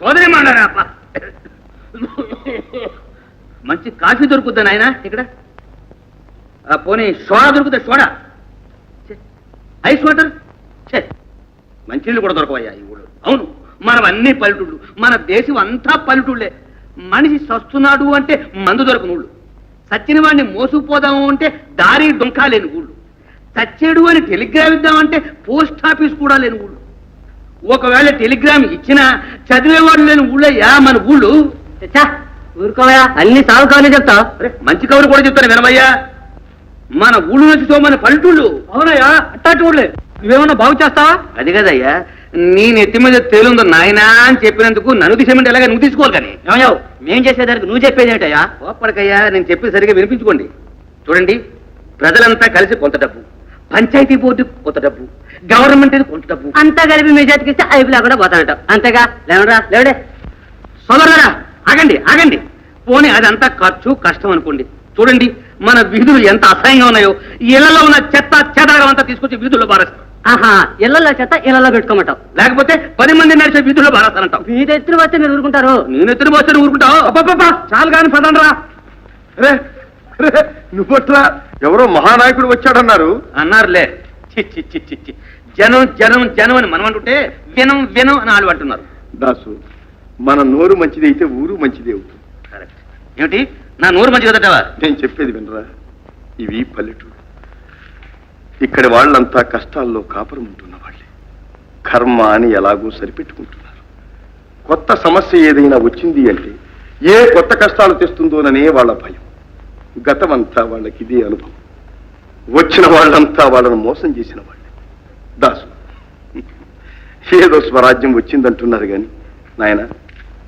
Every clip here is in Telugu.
సోదరి మండరా మంచి కాఫీ దొరుకుద్దా నాయన ఇక్కడ? పోనీ సోడా దొరుకుతా సోడా? Ice water? మంచి మంచినీళ్ళు కూడా దొరకవయ్యా ఈ ఊళ్ళో. అవును మనం అన్ని పల్లెటూళ్ళు. మన దేశం అంతా పల్లెటూళ్ళే. మనిషి సస్తున్నాడు అంటే మందు దొరకని ఊళ్ళు. సచ్చిన వాడిని మోసుకుపోదాము అంటే దారి డొంకా లేని ఊళ్ళు. చచ్చేడు అని టెలిగ్రామ్ ఇద్దామంటే పోస్ట్ ఆఫీస్ కూడా లేని ఊళ్ళు. ఒకవేళ టెలిగ్రామ్ ఇచ్చినా చదివేవాడు లేని ఊళ్ళయ్యా మన ఊళ్ళు? ఊరుకోవయా అన్ని సాగు కవర్లు చెప్తా మంచి కబురు కూడా చెప్తాను వినమయ్యా. మన ఊళ్ళు నుంచి మన పల్లెటూళ్ళు. అవునయ్యా అట్టాటి ఊళ్ళే. నువ్వేమన్నా బాగు చేస్తావా? అది కదయ్యా నీ నెత్తి మీద తేలుందో నాయనా అని చెప్పినందుకు నన్ను తీసేమంటే ఎలాగ నువ్వు తీసుకోవాలి కానీ? ఏమయ్యావు? మేం చేసేదానికి నువ్వు చెప్పేది ఏంటయ్యా కోప్పడకయ్యా నేను చెప్పి సరిగా వినిపించుకోండి. చూడండి ప్రజలంతా కలిసి కొంత డబ్బు పంచాయతీ బోర్డు కొంత డబ్బు గవర్నమెంట్ డబ్బు? అంతా కలిపి మీ చేతికి ఇస్తే అయిపు లేకుండా పోతానట అంతేగా? లేవరా లేవడే. సోదరులారా ఆగండి ఆగండి. పోనీ అదంతా ఖర్చు కష్టం అనుకోండి. చూడండి మన వీధులు ఎంత అసహ్యంగా ఉన్నాయో. ఇళ్ళలో ఉన్న చెత్త చెదరగం అంతా తీసుకొచ్చి వీధుల్లో బారేస్తాం ఆహా ఇళ్ళల్లో చెత్త ఇళ్ళలో పెట్టుకోమంటావు. లేకపోతే పది మంది నడిచే వీధుల్లో బారేస్తానంటాం మీ ఎత్తున వస్తే మీరు ఊరుకుంటారు. నేను ఎత్తున పోస్తే ఊరుకుంటావు. చాలు కాని పదండ్రా. రే రే, నువ్వట్లా. ఎవరో మహానాయకుడు వచ్చాడన్నారు. అన్నారులే. చి చి చి చి చి. జనం జనం జనం అని మనం అంటుంటే వినం వినం అని వాళ్ళు అంటున్నారు. దాసు మన నోరు మంచిది అయితే ఊరు మంచిది అవుతుంది. కరెక్ట్ ఏమిటి? నా నోరు మంచి కదటవా? నేను చెప్పేది వినరా? ఇవి పల్లెటూరు. ఇక్కడి వాళ్ళంతా కష్టాల్లో కాపురం ఉంటున్న వాళ్ళే. కర్మ అని ఎలాగో సరిపెట్టుకుంటున్నారు. కొత్త సమస్య ఏదైనా వచ్చింది అంటే ఏ కొత్త కష్టాలు తెస్తుందోననే వాళ్ళ భయం. గతమంతా వాళ్ళకి ఇదే అనుభవం. వచ్చిన వాళ్ళంతా వాళ్ళను మోసం చేసిన వాళ్ళే. ఏదో స్వరాజ్యం వచ్చిందంటున్నారు కానీ నాయన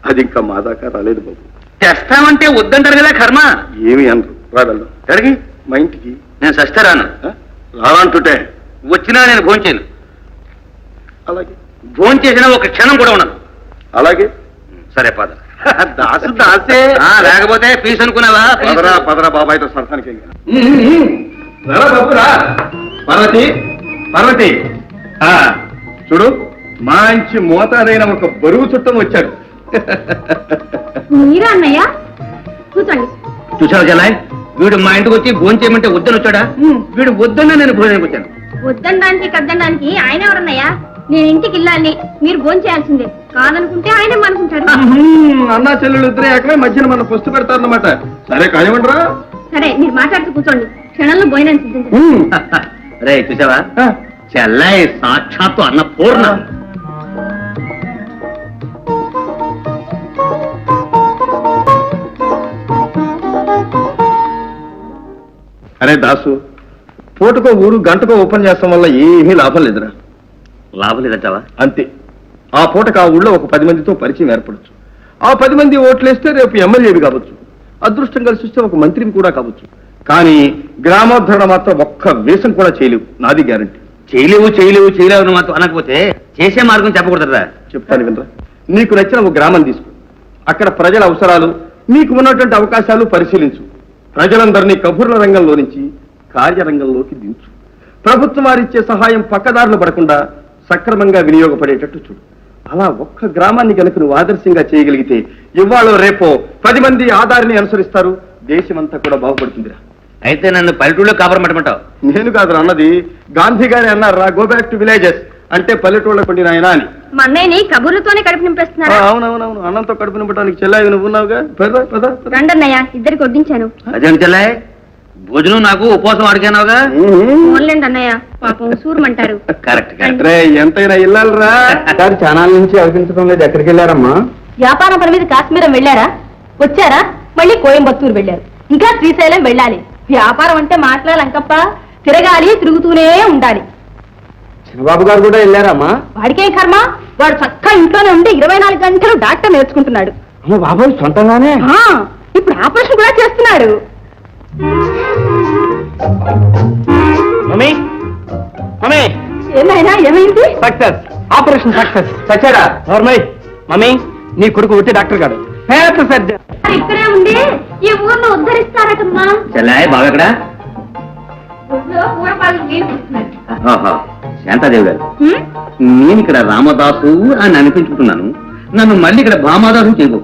అది ఇంకా మా దాకా రాలేదు బాబు. తెస్తామంటే వద్దంటారు కదా కర్మ? ఏమి అనరు. రాగలరు ఎక్కడికి మా ఇంటికి. నేను సస్తారాను. ఆ? రానంటుంటే వచ్చినా నేను భోంచేను అలాగే. భోంచేసిన ఒక క్షణం కూడా ఉండదు. అలాగే. సరే పద. దాసు దాసే. లేకపోతే పీస్ అనుకున్నావా. పదరా పదరా బాబాయ్తో సరసానికి పార్వతి పార్వతి. ఆ, చూడు. మంచి మోతాదైన ఒక బరువు చుట్టం వచ్చాడు. మీరా అన్నయ్య? కూర్చోండి. చూసావు జలాయ్? వీడు మా ఇంటికి వచ్చి భోజనం చేయమంటే వద్దని వచ్చాడా? వీడు వద్దన్నా నేను భోజనానికి వచ్చాను. వద్దనడానికి కద్దనడానికి ఆయన ఎవరన్నయ్య? నేను ఇంటికి వెళ్ళాలి. మీరు భోజనం చేయాల్సిందే. కాదనుకుంటే ఆయనే అనుకుంటారు అన్నా చెల్లెలు ఇద్దరే ఏకమే మధ్యన మన పుస్తు పెడతారన్నమాట. సరే కానివ్వండిరా. సరే మీరు మాట్లాడుతూ కూర్చోండి. క్షణంలో భోజనం సిద్ధించండి రే చూసావా? చెల్లాయి సాక్షాత్తు అన్న పూర్ణ అరే దాసు పూటకో ఊరు గంటకో ఓపెన్ చేస్తాం వల్ల ఏమీ లాభం లేదురా. లాభం లేదంటావా? అంతే. ఆ పూటకు ఆ ఊళ్ళో ఒక పది మందితో పరిచయం ఏర్పడచ్చు. ఆ పది మంది ఓట్లేస్తే రేపు ఎమ్మెల్యేవి కావచ్చు. అదృష్టం కలిసి వస్తే ఒక మంత్రిని కూడా కావచ్చు. కానీ గ్రామోద్ధరణ మాత్రం ఒక్క వేషం కూడా చేయలేవు. నాది గ్యారంటీ. చేయలేవు చేయలేవు చేయలేవు అని మాత్రం అనకపోతే చేసే మార్గం చెప్పకూడదురా. చెప్తాను వినరా. నీకు నచ్చిన ఒక గ్రామం తీసుకో. అక్కడ ప్రజల అవసరాలు నీకు ఉన్నటువంటి అవకాశాలు పరిశీలించు. ప్రజలందరినీ కబుర్ల రంగంలో నుంచి కార్యరంగంలోకి దించు. ప్రభుత్వం వారిచ్చే సహాయం పక్కదారులు పడకుండా సక్రమంగా వినియోగపడేటట్టు చూడు. అలా ఒక్క గ్రామాన్ని కనుక నువ్వు ఆదర్శంగా చేయగలిగితే ఇవాళ రేపో పది మంది ఆధారిని అనుసరిస్తారు. దేశమంతా కూడా బాగుపడుతుందిరా. అయితే నన్ను పల్లెటూళ్ళలో కాపురం పెట్టమంటావు? నేను కాదు అన్నది. గాంధీ గారి అన్నారా గో బ్యాక్ టు విలేజెస్ అంటే పల్లెటూళ్ళ పండిన ఆయన అని. మా అన్నయ్యని కబుర్లతోనే కడుపు నింపేస్తున్నారా? అవునవునవును. అన్నంతో కడుపు నింపడానికి చెల్లాయి నువ్వు ఉన్నావుగా? పద పద పద. రండి అన్నయ్య ఇద్దరికి వడ్డించాను. అదేం చెల్లాయ్? భోజనం నాకు ఉపవాసం అడిగానావుగా? ఓన్లేండి అన్నయ్య పాపం సూరమంటారు. Correct correct. రే ఎంతైనా ఇల్లాలరా. సార్ ఛానల్ నుంచి అనిపించడం లేదు. ఎక్కడికి వెళ్ళారమ్మా? వ్యాపారం పని మీద కాశ్మీరం వెళ్ళారా? వచ్చారా? మళ్ళీ కోయంబత్తూరు వెళ్ళారు. ఇంకా శ్రీశైలం వెళ్ళాలి. వ్యాపారం అంటే మాట్లాడాలంకప్ప. తిరగాలి తిరుగుతూనే ఉండాలి. చిన్నబాబు గారు కూడా వెళ్ళారమ్మా. వాడికేం కర్మ? వాడు చక్కగా ఇంట్లోనే ఉండి ఇరవై నాలుగు గంటలు డాక్టర్ నేర్చుకుంటున్నాడు. అమ్మ బాబాయ్ సొంతంగానే? ఆ, ఇప్పుడు ఆపరేషన్ కూడా చేస్తున్నాడు. Mummy mummy. ఏమైనా ఏమైంది? సక్సెస్. Operation success. సచ్చాడా నోర్మై మమ్మీ నీ కొడుకు వచ్చి డాక్టర్ గారు పేద సర్జన్ ఇక్కడే ఉండి ఈ ఊర్లో ఉద్ధరిస్తారటమ్మా. చెల్లాయ్ బాగా ఇక్కడ శాంతాదేవి గారు. నేను ఇక్కడ రామదాసు అని అనిపించుకుంటున్నాను. నన్ను మళ్ళీ ఇక్కడ భామాదాసు చేయకు.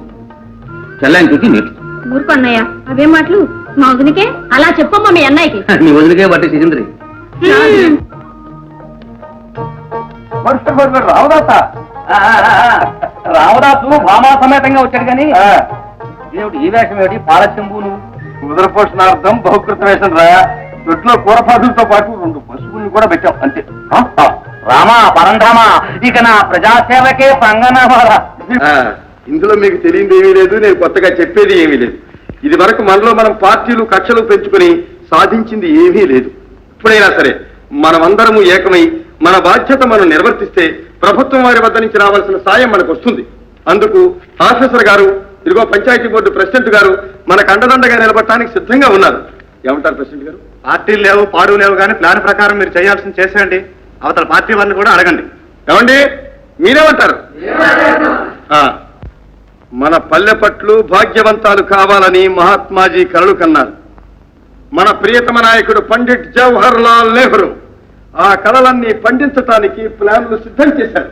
చెల్లాయిని చూసి నేర్చు. ఊరుకున్నయ్య అవే మాటలు. మా వదినకే అలా చెప్పమ్మా మీ అన్నయ్యకి. నీ వదిలికే పట్టి సిసింద్రి రావదాత రామదాసు? భామా సమేతంగా వచ్చాడు కానీ ఏమిటి ఈ వేషం ఏమిటి? పాలచెంబు నువ్వు ఉదరపోషణార్థం బహుకృత వేషం రా. దొడ్లో కూరపాదులతో పాటు రెండు పశువుల్ని కూడా పెట్టాం అంతే. రామా పరంధామా ఇక నా ప్రజాసేవకే పంగనామారా ఇందులో మీకు తెలియంది ఏమీ లేదు నేను కొత్తగా చెప్పేది ఏమీ లేదు. ఇది వరకు మనలో మనం పార్టీలు కక్షలు పెంచుకుని సాధించింది ఏమీ లేదు. ఇప్పుడైనా సరే మనమందరము ఏకమై మన బాధ్యత మనం నిర్వర్తిస్తే ప్రభుత్వం వారి వద్ద నుంచి రావాల్సిన సాయం మనకు వస్తుంది. అందుకు ఆఫీసర్ గారు ఇదిగో పంచాయతీ బోర్డు ప్రెసిడెంట్ గారు మనకు అండదండగా నిలబడటానికి సిద్ధంగా ఉన్నారు. ఏమంటారు ప్రెసిడెంట్ గారు? పార్టీలు లేవు పాడు లేవు కానీ ప్లాన్ ప్రకారం మీరు చేయాల్సింది చేసేయండి. అవతల పార్టీ వారిని కూడా అడగండి. ఏమండి? మీరేమంటారు? మన పల్లె పట్లు భాగ్యవంతాలు కావాలని మహాత్మాజీ కలలు కన్నారు. మన ప్రియతమ నాయకుడు పండిట్ జవహర్ లాల్ నెహ్రూ ఆ కళలన్నీ పండించటానికి ప్లాన్లు సిద్ధం చేశారు.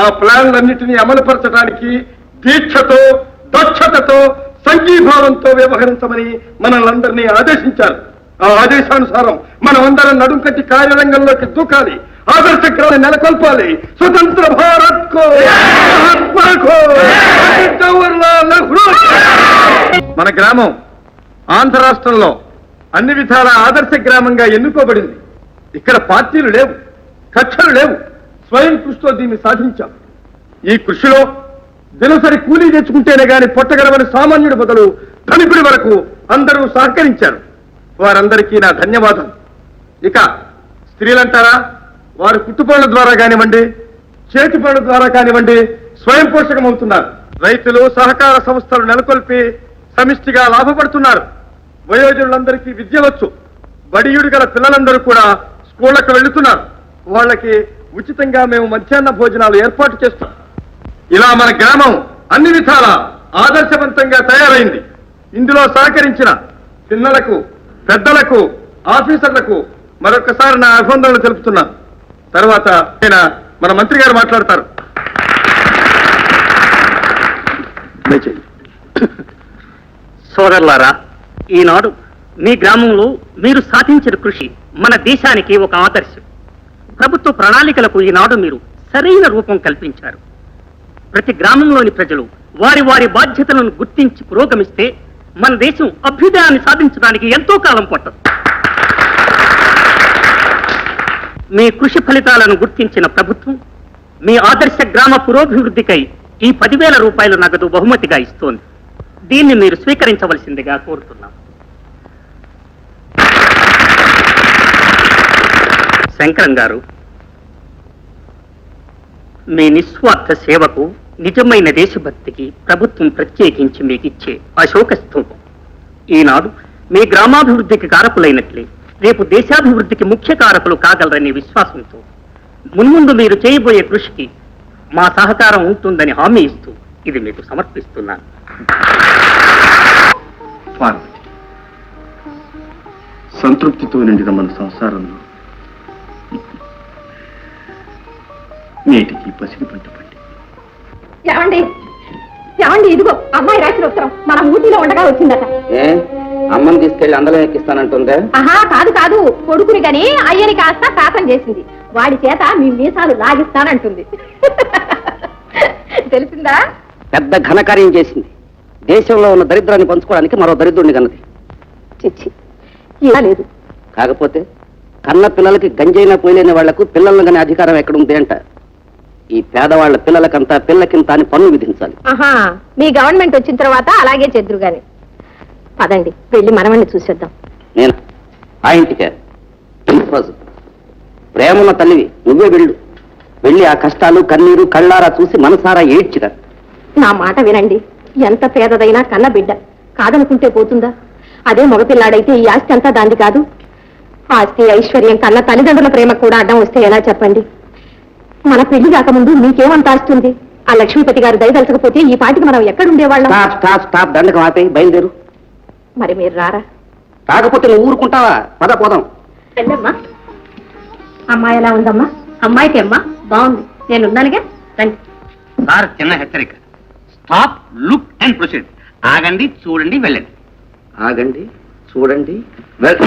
ఆ ప్లాన్లన్నిటినీ అమలుపరచడానికి దీక్షతో దక్షతతో సంఘీభావంతో వ్యవహరించమని మనల్ని ఆదేశించారు ఆ ఆదేశానుసారం మనమందరం నడుం కట్టి కార్యరంగంలోకి దూకాలి. ఆదర్శ గ్రహాన్ని నెలకొల్పాలి. స్వతంత్ర భారత్ కో. మన గ్రామం ఆంధ్ర రాష్ట్రంలో అన్ని విధాల ఆదర్శ గ్రామంగా ఎన్నుకోబడింది. ఇక్కడ పార్టీలు లేవు కక్షలు లేవు. స్వయం కృషితో దీన్ని సాధించాం. ఈ కృషిలో దినసరి కూలీ తెచ్చుకుంటేనే గాని పొట్టగలవని సామాన్యుడి బదులు ధనికుడి వరకు అందరూ సహకరించారు. వారందరికీ నా ధన్యవాదం. ఇక స్త్రీలంటారా? వారు కుట్టుపనుల ద్వారా కానివ్వండి చేతి పనుల ద్వారా కానివ్వండి స్వయం పోషకమవుతున్నారు. రైతులు సహకార సంస్థలు నెలకొల్పి సమిష్టిగా లాభపడుతున్నారు. వయోజనులందరికీ విద్య వచ్చు. బడియుడు గల పిల్లలందరూ కూడా స్కూళ్ళకు వెళుతున్నారు. వాళ్ళకి ఉచితంగా మేము మధ్యాహ్న భోజనాలు ఏర్పాటు చేస్తాం. ఇలా మన గ్రామం అన్ని విధాల ఆదర్శవంతంగా తయారైంది. ఇందులో సహకరించిన పిల్లలకు పెద్దలకు ఆఫీసర్లకు మరొకసారి నా అభినందనలు తెలుపుతున్నాను తర్వాత ఆయన మన మంత్రి గారు మాట్లాడతారు. సోదరులారా ఈనాడు మీ గ్రామంలో మీరు సాధించిన కృషి మన దేశానికి ఒక ఆదర్శం. ప్రభుత్వ ప్రణాళికలకు ఈనాడు మీరు సరైన రూపం కల్పించారు. ప్రతి గ్రామంలోని ప్రజలు వారి వారి బాధ్యతలను గుర్తించి పురోగమిస్తే మన దేశం అభ్యుదయాన్ని సాధించడానికి ఎంతో కాలం పట్టదు. మీ కృషి ఫలితాలను గుర్తించిన ప్రభుత్వం మీ ఆదర్శ గ్రామ పురోభివృద్ధికై ఈ పదివేల రూపాయల నగదు బహుమతిగా ఇస్తోంది. దీన్ని మీరు స్వీకరించవలసిందిగా కోరుతున్నాం. శంకరం గారు మీ నిస్వార్థ సేవకు నిజమైన దేశభక్తికి ప్రభుత్వం ప్రత్యేకించి మీకు ఇచ్చే అశోక స్తూపం ఈనాడు మీ గ్రామాభివృద్ధికి కారకులైనట్లే రేపు దేశాభివృద్ధికి ముఖ్య కారకులు కాగలరనే విశ్వాసంతో మున్ముందు మీరు చేయబోయే కృషికి మా సహకారం ఉంటుందని హామీ ఇస్తూ ఇది మీకు సమర్పిస్తున్నాను. సంతృప్తితో నిండిన మన సంసారంలో నేటికి పసిడి పంట రాసిన ఉత్తరం. మన ఊటీలో ఉండగా వచ్చిందట. ఏ? అమ్మని తీసుకెళ్ళి అందరం ఎక్కిస్తానంటుందే? ఆహా కాదు కాదు. కొడుకుని గని అయ్యని కాస్త కాతం చేసింది. వాడి చేత మీ మీసాలు లాగిస్తానంటుంది. తెలిసిందా? పెద్ద ఘనకార్యం చేసింది. దేశంలో ఉన్న దరిద్రాన్ని పంచుకోవడానికి మరో దరిద్రుడిని కన్నది. చిచ్చి ఇలా లేదు. కాకపోతే కన్న పిల్లలకి గంజైనా పోయలేని వాళ్ళకు పిల్లలను కానీ అధికారం ఎక్కడుంది అంట. ఈ పేదవాళ్ళ పిల్లలకంతా పిల్లకింత అని పన్ను విధించాలి. ఆహా మీ గవర్నమెంట్ వచ్చిన తర్వాత అలాగే చెద్దురు గాని. పదండి వెళ్ళి మనమని చూసేద్దాం. నేను? ఆ ఇంటికే. రోజు. ప్రేమన్న తల్లివి నువ్వే వెళ్ళు. వెళ్ళి ఆ కష్టాలు కన్నీరు కళ్ళారా చూసి మనసారా ఏడ్చిరా. నా మాట వినండి. ఎంత పేదదైనా కన్న బిడ్డ కాదనుకుంటే పోతుందా? అదే మగపిల్లాడైతే ఈ ఆస్తి అంతా దాంది కాదు. ఆస్తి ఐశ్వర్యం కన్న తల్లిదండ్రుల ప్రేమ కూడా అడ్డం వస్తే ఎలా చెప్పండి? మన పెళ్ళి కాకముందు మీకేమంత ఆస్తుంది? ఆ లక్ష్మీపతి గారు దయదలచకపోతే ఈ పాటికి మనం ఎక్కడుండేవాళ్ళం? స్టాప్ స్టాప్ స్టాప్ దండకం ఆపే బయలుదేరు. మరి మీరు రారా? కాకపోతే నువ్వు ఊరుకుంటావా? పద పోదాం. రండమ్మా అమ్మాయి ఎలా ఉందమ్మా? అమ్మాయికి అమ్మా? బాగుంది. నేను ఉన్నానుగా రండి. సార్ చిన్న హెచ్చరిక. Stop look and proceed. ఆగండి చూడండి వెళ్ళండి. ఆగండి చూడండి వెల్